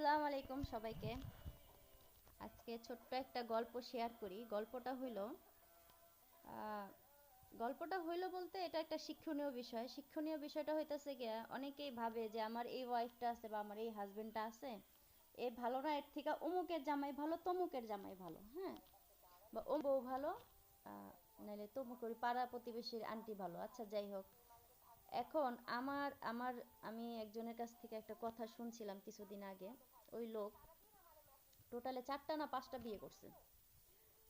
আসসালামু আলাইকুম সবাইকে। আজকে ছোট্ট একটা গল্প শেয়ার করি। গল্পটা হইল গল্পটা হইল বলতে এটা একটা শিক্ষণীয় বিষয়। শিক্ষণীয় বিষয়টা হইতেছে গিয়া, অনেকেই ভাবে যে আমার এই ওয়াইফটা আছে বা আমার এই হাজবেন্ডটা আছে, এ ভালো না, এর থেকে অমুকের জামাই ভালো, তমুকের জামাই ভালো হ্যাঁ? বা ও বউ ভালো নাইলে তমুকের পাড়া প্রতিবেশীর আন্টি ভালো। আচ্ছা যাই হোক। এখন আমার আমার, আমি একজনের কাছ থেকে একটা কথা শুনছিলাম কিছুদিন আগে। ওই লোক টোটালে চারটা না পাঁচটা বিয়ে করছে।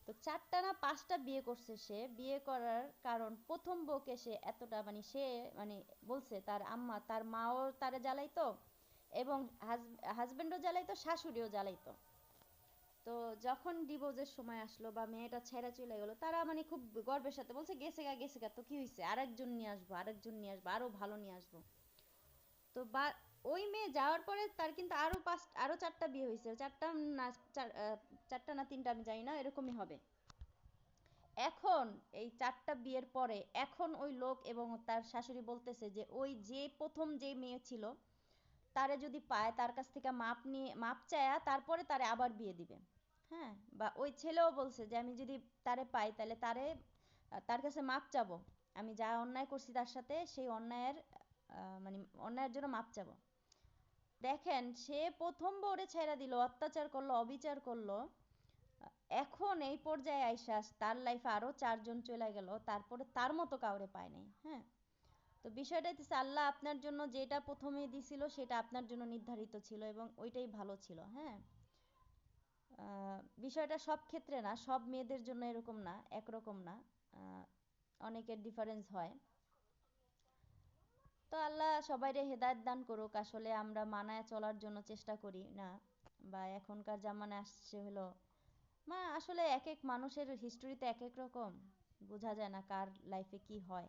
তো চারটা না পাঁচটা বিয়ে করছে সে, বিয়ে করার কারণ প্রথম বউকে সে এতটা মানে সে মানে বলছে তার আম্মা, তার মাও তারে জ্বালাইতো এবং হাজবেন্ডও জ্বালাইতো, শাশুড়িও জ্বালাইতো। তো যখন ডিভোর্সের সময় আসলো বা মেয়েটা ছেড়ে চলে গেলো, তারা মানে খুব গর্বের সাথে বলছে, গেছে গা গেছে গা, তো কি হয়েছে আরেকজন নিয়ে আসব, আরেকজন নিয়ে আসব, আরও ভালো নিয়ে আসব। তো বা, ওই মেয়ে যাওয়ার পরে তার কিন্তু আরও পাঁচ, আরও চারটা বিয়ে হয়েছে চারটা না, চার- চারটা না তিনটা আমি জানি না, এরকমই হবে। এখন এই চারটা বিয়ের পরে, এখন ওই লোক এবং তার শাশুড়ি বলতেছে যে, ওই যে প্রথম যে মেয়ে ছিল তারে যদি পায়, তার কাছ থেকে মাপ নিয়ে, মাপ চায়া তারপরে তারে আবার বিয়ে দিবে। হ্যাঁ? বা ওই ছেলেও বলছে যে, আমি যদি তারে পাই, তাহলে তারে, তার কাছে মাপ চাবো। আমি যা অন্যায় করছি তার সাথে, সেই অন্যায়ের মানে অন্যায়ের জন্য মাপ চাবো। দেখেন, সে প্রথম বউরে ছেড়ে দিল, অত্যাচার করল, অবিচার করল। এখন এই পর্যায়ে আইসা, তার লাইফে আরও চারজন চলে গেল, তারপরে তার মতো কাউরে পায় নাই। হ্যাঁ? তো বিষয়টা হচ্ছে আল্লাহ আপনার জন্য যেটা প্রথমে দিছিল, সেটা আপনার জন্য নির্ধারিত ছিল এবং ওইটাই ভালো ছিল হ্যাঁ? বিষয়টা সব ক্ষেত্রে না, সব মেয়েদের জন্য এরকম না, একরকম না অনেকের ডিফারেন্স হয়। তো আল্লাহ সবাইরে হেদায়েত দান করুক, আসলে আমরা মানায় চলার জন্য চেষ্টা করি, না? বা এখনকার জামানায় আসছে হলো, মা, আসলে এক এক মানুষের হিস্টোরিতে এক এক রকম, বোঝা যায় না কার লাইফে কি হয়।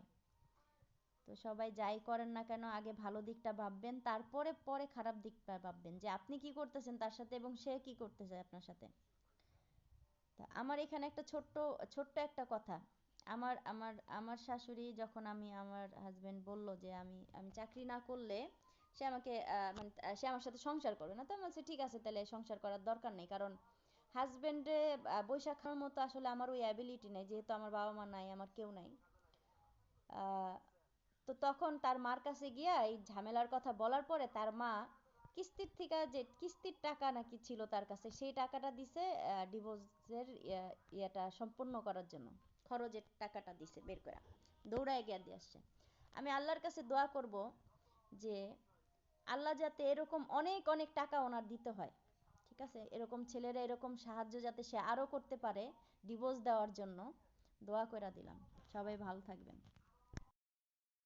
তো সবাই যাই করেন না কেন, আগে ভালো দিকটা ভাববেন, তারপরে, পরে খারাপ দিকটা ভাববেন যে আপনি কি করতেছেন তার সাথে এবং সে কি করতেছে আপনার সাথে। তা আমার এখানে একটা ছোট্ট ছোট্ট একটা কথা। আমার আমার আমার শাশুড়ি যখন আমি আমার হাজবেন্ড বলল যে আমি আমি চাকরি না করলে সে আমাকে মানে সে আমার সাথে সংসার করবে না। তো আমি বলছি, ঠিক আছে, তাহলে সংসার করার দরকার নেই। কারণ হাজবেন্ডে বৈশাখ মতো আসলে আমার ওই অ্যাবিলিটি নেই, যেহেতু আমার বাবা মা নাই, আমার কেউ নাই। তো তখন তার মার কাছে গিয়া এই ঝামেলার কথা বলার পরে তার মা কিস্তির থেকে যে, কিস্তির টাকা নাকি ছিল তার কাছে, সেই টাকাটা দিছে ডিভোর্সের ইয়েটা সম্পূর্ণ করার জন্য। খরচের টাকাটা দিছে, বের করে দৌড়ায় গিয়া দিয়ে আসছে। আমি আল্লাহর কাছে দোয়া করব যে, আল্লাহ যাতে এরকম অনেক অনেক টাকা ওনার দিতে হয়। ঠিক আছে? এরকম ছেলেরা এরকম সাহায্য যাতে সে আরও করতে পারে ডিভোর্স দেওয়ার জন্য দোয়া করে দিলাম। সবাই ভালো থাকবেন।